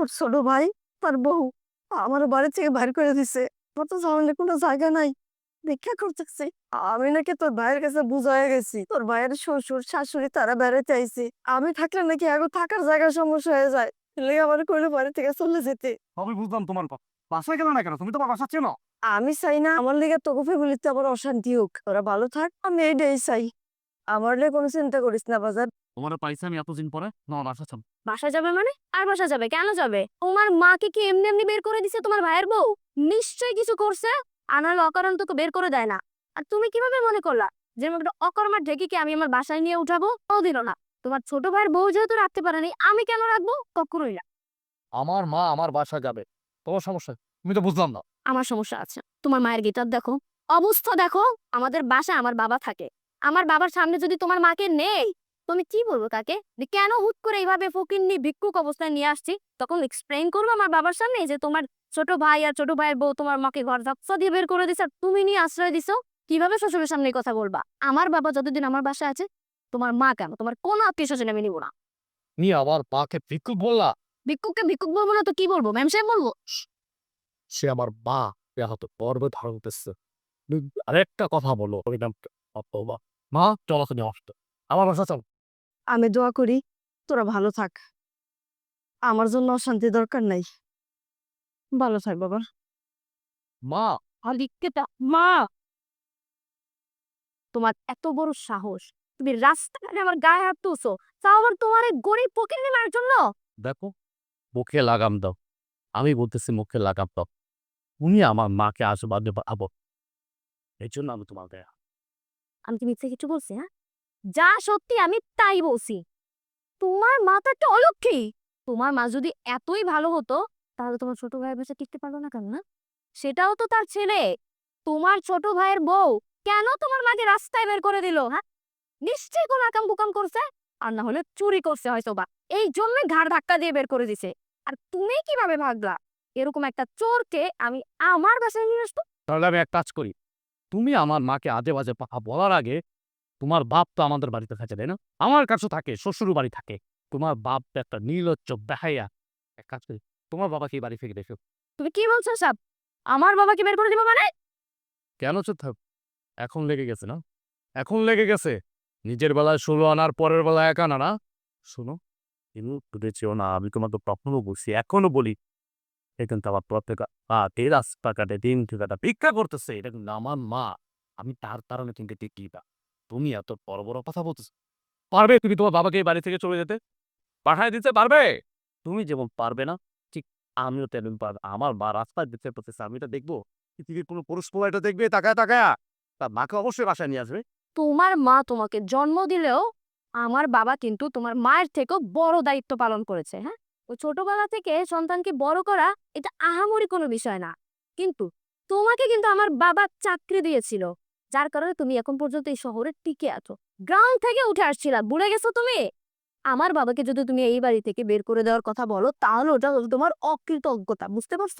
তোর ছোট ভাই তার বউ আমার বাড়ি থেকে বাইর করে দিছে। আমার তো যাওয়ার কোনো জায়গা নাই। ভিক্ষা করতেছি। আমি নাকি তোর ভাইয়ের কাছে বুঝাই গেছি। তোর ভাইয়ের শ্বশুর শাশুড়ি তারা বেড়াতে আইছে। আমি থাকলে নাকি আগে থাকার জায়গা সমস্যা হয়ে যায়। লেগে আমার কইলো বাড়ি থেকে চলে যেতে। আমি বুঝলাম তোমার বাসায় গেল না কেন? তুমি তোমার বাসা চেনো আমি চাই না আমার লিগে তোকে ফ্যামিলিতে আবার অশান্তি হোক। ওরা ভালো থাক আমি এইটাই চাই। আমার লিগে কোনো চিন্তা করিস না বাজার। তোমার পাইছে আমি এতদিন পরে? না বাসা বাসা যাবে মানে? আর বাসা যাবে? কেন যাবে? তোমার মাকে কি এমনি এমনি বের করে দিছে তোমার ভাইয়ের বউ? নিশ্চয়ই কিছু করছে অকারণ তোকে বের করে দেয় না। আর তুমি কীভাবে মনে করলা যে একটা ঢেকিকে আমি আমার বাসায় নিয়ে উঠাবো? ও দিল না। তোমার ছোট ভাইয়ের বউ যেহেতু রাখতে পারেনি আমি কেন রাখব? কখনোই না। আমার মা আমার বাসা যাবে। তোমার সমস্যা? তুমি তো বুঝলাম না। আমার সমস্যা আছে। তোমার মায়ের গিটার দেখো। অবস্থা দেখো। আমাদের বাসায় আমার বাবা থাকে। আমার বাবার সামনে যদি তোমার মাকে নেই তুমি কি বলব তাকে যে কেন হুট করে এইভাবে ফকিন্নি ভিক্ষুক অবস্থায় নিয়ে আসছি? তখন এক্সপ্লেইন করব আমার বাবার সামনে যে তোমার ছোট ভাই আর ছোট ভাইয়ের বউ তোমার মাকে ঘর ধাক্সা দিয়ে বের করে দিছে আর তুমি নিয়ে আশ্রয় দিছো? কীভাবে শ্বশুরের সামনে কথা বলবা? আমার বাবা যতদিন আমার বাসায় আছে তোমার মা কেন? তোমার কোনো আত্মীয় স্বজন আমি নিবো না। নিয়ে আবার পাকে ভিক্ষুক বললা? ভিক্ষুককে ভিক্ষুক বলব না তো কি বলব? ম্যাম সাহেব বলব। সে আমার মা হয়তো পর্বে ধারণ করতেছে আরেকটা কথা বলো। ওই নাম বাবা। মা চলো তুমি আসতে। আমার বাসা চল। আমি দোয়া করি তোরা ভালো থাক। আমার জন্য অশান্তি দরকার নাই। ভালো থাক বাবা। মা! আলিকেটা মা! তোমার এত বড় সাহস। তুমি রাস্তাঘাটে আমার গায়ে হাত তুলছো। তাও আবার তোমার এই গরিব পকেট নেওয়ার জন্য? দেখো মুখে লাগাম দাও। আমি বলতেছি মুখে লাগাম দাও। তুমি আমার মাকে আশীর্বাদে পাবো এই জন্য আমি তোমাকে আমি কি মিথ্যে কিছু বলছি হ্যাঁ? যা সত্যি আমি তাই বলছি। তোমার মা তো একটা অলক্ষী। তোমার মা যদি এতই ভালো হতো, তাহলে তোমার ছোট ভাইয়ের বাসা টিকতে পারল না কেন, না? সেটাও তো তার ছেলে। তোমার ছোট ভাইয়ের বউ কেন তোমার মাকে রাস্তায় বের করে দিল হ্যাঁ? নিশ্চয়ই কোন আকাম বুকাম করছে, আর না হলে চুরি করছে হয়তো বা এই জন্যই ঘাড় ধাক্কা দিয়ে বের করে দিছে। আর তুমি কীভাবে ভাগলা? এরকম একটা চোরকে আমি আমার বাসায় নিয়ে আসব? তাহলে আমি এক কাজ করি। তুমি আমার মাকে আজে বাজে বলার আগে তোমার বাপ তো আমাদের বাড়িতে থাকে তাই না? আমার কাছে থাকে শ্বশুর বাড়ি থাকে। তোমার বাপ তো একটা নীলজ্জ বেহাইয়া এক কাজ করি তোমার বাবাকে এই বাড়ি থেকে দেখো। তুমি কি বলছো সব? আমার বাবাকে বের করে দিবো মানে? কেন চুপ থাক? এখন লেগে গেছে না? এখন লেগে গেছে? নিজের বেলায় ষোলো আনার পরের বেলায় এক আনা না? শোনো কিন্তু বুঝেছিও না আমি তোমাকে কখনো বলছি এখনও বলি। এ কিন্তু আমার প্রত্যেক পাতে রাস্তাঘাটে দিন ঠিকাটা ভিক্ষা করতেছে এটা কিন্তু আমার মা। আমি তার কারণে কিন্তু টিকি না। তুমি এত বড় বড় কথা বলতেছো। পারবে তুমি তোমার বাবাকে এই বাড়ি থেকে চলে যেতে? পাঠায় দিতে পারবে? তুমি যেমন পারবে না, ঠিক আমিও তেমন পারব। আমার মা রাস্তায় দিতে পড়তেছে আমি এটা দেখব। পৃথিবীর কোনো পুরুষ পোলা এটা দেখবে? তাকায়, তাকায়া। তার মাকে অবশ্যই বাসায় নিয়ে আসবে। তোমার মা তোমাকে জন্ম দিলেও আমার বাবা কিন্তু তোমার মায়ের থেকেও বড় দায়িত্ব পালন করেছে হ্যাঁ? ওই ছোটবেলা থেকে সন্তানকে বড় করা এটা আহামরি কোনো বিষয় না। কিন্তু তোমাকে কিন্তু আমার বাবা চাকরি দিয়েছিল। যার কারণে তুমি এখন পর্যন্ত এই শহরে টিকে আছো। গ্রাউন্ড থেকে উঠে আসছিলা, ভুলে গেছো তুমি? আমার বাবাকে যদি তুমি এই বাড়ি থেকে বের করে দেওয়ার কথা বলো, তাহলে ওটা তোমার অকৃতজ্ঞতা, বুঝতে পারছ?